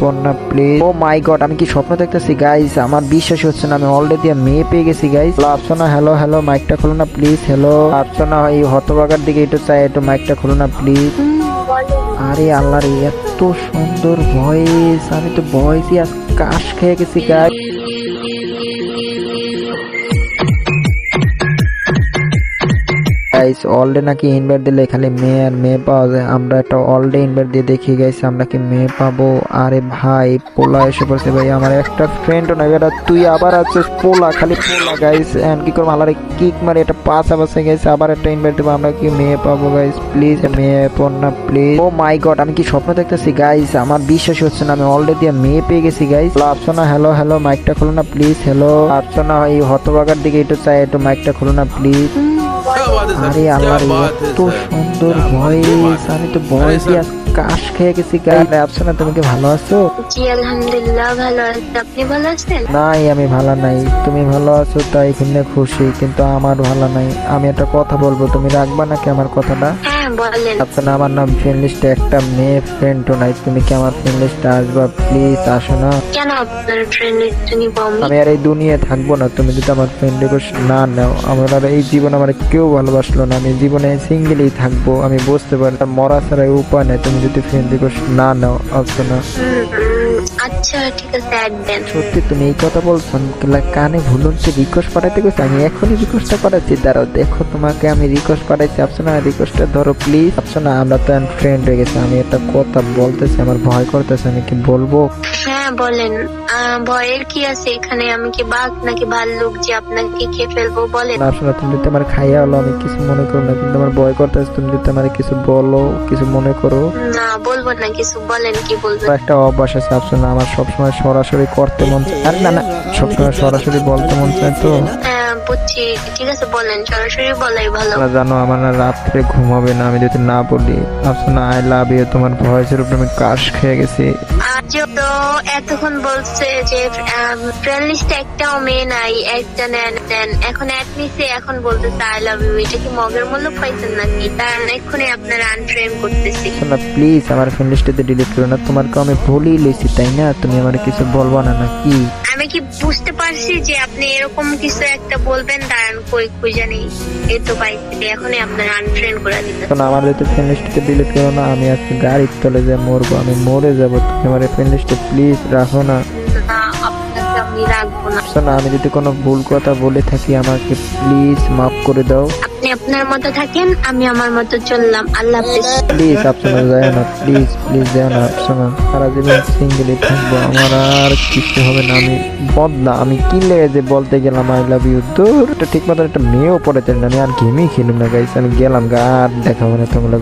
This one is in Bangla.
পড়না প্লিজ ও মাই গড আমি কি স্বপ্ন দেখতেছি গাইস আমার বিশ্বাস হচ্ছে না, আমি অলরেডি মেয়ে পেয়ে গেছি গাইস আফসোনা হ্যালো হ্যালো মাইকটা খুলো না প্লিজ হ্যালো আফসোনা, এই হতবাগার দিকে একটু চাই, একটু মাইকটা খুলো না প্লিজ আরে আল্লাহ রে এত সুন্দর ভয়েস আমি তো ভয়েসই আজ কাশ খেয়ে গেছি গাইস গাইস অলডে নাকি ইনভাইট দিলে খালি মেয়ে আর মেয়ে পাওয়া যায়। আমরা একটা অলডে ইনভাইট দিয়ে দেখি গাইস আমরা কি মেয়ে পাবো? আরে ভাই, পোলা এসে পড়ছে ভাই। আমার একটা ফ্রেন্ডও নাই, বেটা, তুই আবার আছিস? পোলা, খালি পোলা গাইস এন্ড কি করব? আলারে কিক মারে, এটা পাস আবাসে গেছে আবার একটা ইনভাইট দেবো। আমরা কি মেয়ে পাবো গাইস প্লিজ মেয়ে পড়না প্লিজ ও মাই গড আমি কি স্বপ্ন দেখতেছি গাইস আমার বিশ্বাসই হচ্ছে না, আমি অলরেডি মেয়ে পেয়ে গেছি গাইস আফসোনা হ্যালো হ্যালো মাইকটা খুলো না প্লিজ হ্যালো আফসোনা এই হতবাগার দিকে একটু চাই, একটু মাইকটা খুলো না প্লিজ আরে আল্লাহ এত সুন্দর ভয়েস আমি তো ভয়েস দিয়ে কাশ খেয়ে গেছি গাইড আপছো না তুমি কি ভালো আছো? জি আলহামদুলিল্লাহ ভালো আছি। আপনি ভালো আছেন? নাই আমি ভালো নাই। তুমি ভালো আছো তাই এখানে খুশি কিন্তু আমার ভালো নাই। আমি একটা কথা বলব তুমি রাখবা নাকি আমার কথাটা? হ্যাঁ বলেন। আচ্ছা না আমার নাম ফ্রেন্ড লিস্টে একটা মেয়ে ফ্রেন্ড ফ্রেন্ডও নাই। তুমি কি আমার ফ্রেন্ড লিস্টে আসবা? প্লিজ আসো না। কেন আপনার ফ্রেন্ড নিব আমি? আমি আর এই দুনিয়ায় থাকব না। তুমি যদি আমার ফ্রেন্ড রিকোয়েস্ট না নাও আমার আর এই জীবন আমার কেউ ভালোবাসলো না। আমি জীবনে সিঙ্গেলই থাকব। আমি বুঝতে পারি মরা ছাড়া উপায় নাই। তুমি যদি ফ্রেন্ড রিকোয়েস্ট না নাও আসো না। আচ্ছা ঠিক আছে দেন সত্যি তুমি এই কথা বলছো কানে ভুলুন রিকোয়েস্ট পাঠাতে গেছি আমি এখনই রিকোয়েস্টটা পাঠাচ্ছি। দাঁড়াও দেখো তোমাকে আমি রিকোয়েস্ট রিকোয়েস্টটা ধরো প্লিজ আমরা তো ফ্রেন্ড হয়ে গেছি আমি একটা কথা বলতেছি আমার ভয় করতেছে আমি কি বলব? হ্যাঁ বলেন। ভয়ের কি আছে এখানে? আমি কি বাঘ নাকি ভাল্লুক যে আপনাকে খেয়ে ফেলব বলেন। আসলে তুমি যদি আমার খাইয়া হলো আমি কিছু মনে করো না কিন্তু আমার ভয় করতেছে তুমি যদি আমার কিছু বলো কিছু মনে করো। না বলব না কিছু বলেন কি বলবেন? একটা অভ্যাস আছে আপনার আমার সবসময় সরাসরি করতে মন চায় আরে না না সবসময় সরাসরি বলতে মন চায় তো। হ্যাঁ বুঝছি ঠিক আছে বলেন সরাসরি বলাই ভালো। তোমরা জানো আমার না রাত্রে ঘুম হবে না আমি যদি না বলি ভাবছ না আই লাভ ইউ তোমার ভয়েসের উপরে আমি কাশ খেয়ে গেছি। তো এতক্ষণ বলছে যে ফ্রেন্ড লিস্টে একটাও মেয়ে নাই একটা নেন এখন এক নিচে এখন বলতেছে আই লাভ ইউ এটা কি মগের মূল্য পাইছেন নাকি? তার এক্ষুনি আপনার আনফ্রেন্ড করতেছি। না প্লিজ আমার ফ্রেন্ড লিস্টে ডিলিট করো না তোমাকে আমি ভুলই লইছি তাই না? তুমি আমার কিছু বলব না নাকি? আমি কি বুঝতে পারছি যে আপনি এরকম কিছু একটা বলবেন? দাঁড়ান কই কই জানি। এই তো পাইছি এখনই আপনার আনফ্রেন্ড করে দিতে এখন আমার যদি ফ্রেন্ড লিস্টে ডিলিট করো না আমি আজকে গাড়ির তলে যে মরবো আমি মরে যাব। তুমি আমার ফ্রেন্ড লিস্টে প্লিজ রাখো না। আমি রাখব না। আমি যদি কোনো ভুল কথা বলে থাকি আমাকে প্লিজ মাফ করে দাও। আপনি আপনার মতো থাকেন, আমি আমার মতো চললাম। আল্লাহ প্লিজ আপনারা যায় না, প্লিজ প্লিজ যায় না। আপনার সারা জীবন সিঙ্গেলই থাকব, আমার আর কিছু হবে না, আমি বদলা, আমি কি লেগে যে বলতে গেলাম আই লাভ ইউ এটা ঠিক মতো একটা মেয়েও পড়েছেন আমি আর গেমই খেলুম না গাইস আমি গেলাম গা, আর দেখাবো না তোমরা